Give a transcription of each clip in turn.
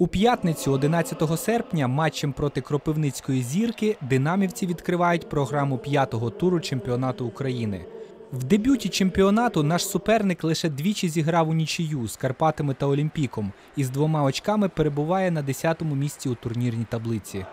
У п'ятницю, 11 серпня, матчем проти Кропивницької зірки динамівці відкривають програму п'ятого туру чемпіонату України. В дебюті чемпіонату наш суперник лише двічі зіграв у нічию з Карпатами та Олімпіком і з двома очками перебуває на 10-му місці у турнірній таблиці.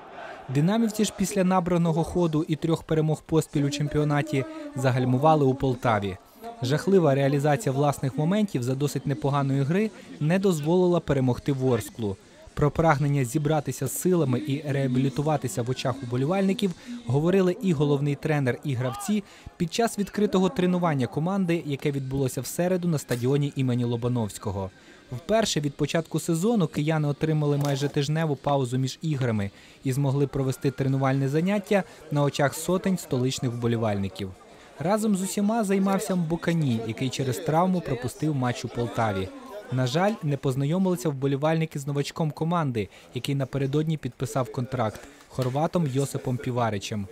Динамівці ж після набраного ходу і трьох перемог поспіль у чемпіонаті загальмували у Полтаві. Жахлива реалізація власних моментів за досить непоганої гри не дозволила перемогти Ворсклу. Про прагнення зібратися з силами і реабілітуватися в очах уболівальників говорили і головний тренер, і гравці під час відкритого тренування команди, яке відбулося в середу на стадіоні імені Лобановського. Вперше від початку сезону кияни отримали майже тижневу паузу між іграми і змогли провести тренувальне заняття на очах сотень столичних вболівальників. Разом з усіма займався Мбукані, який через травму пропустив матч у Полтаві. На жаль, не познайомилися вболівальники з новачком команди, який напередодні підписав контракт хорватом Йосипом Піваричем.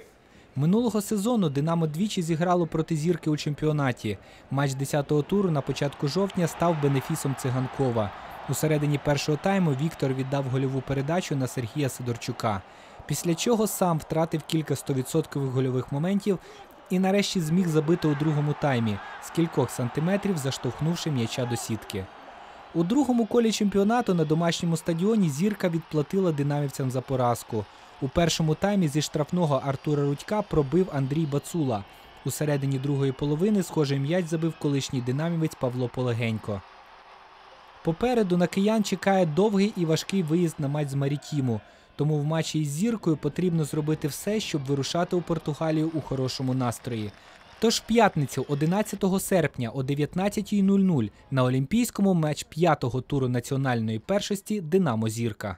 Минулого сезону Динамо двічі зіграло проти зірки у чемпіонаті. Матч 10-го туру на початку жовтня став бенефісом циганкова. У середині першого тайму Віктор віддав гольову передачу на Сергія Сидорчука. Після чого сам втратив кілька стовідсоткових гольових моментів і нарешті зміг забити у другому таймі з кількох сантиметрів, заштовхнувши м'яча до сітки. У другому колі чемпіонату на домашньому стадіоні зірка відплатила динамівцям за поразку. У першому таймі зі штрафного Артура Рудька пробив Андрій Бацула. У середині другої половини схожий м'яч забив колишній динамівець Павло Полегенько. Попереду на киян чекає довгий і важкий виїзд на матч з Марітіму. Тому в матчі із зіркою потрібно зробити все, щоб вирушати у Португалію у хорошому настрої. Тож п'ятницю, 11 серпня о 19.00 на Олімпійському матч п'ятого туру національної першості Динамо Зірка.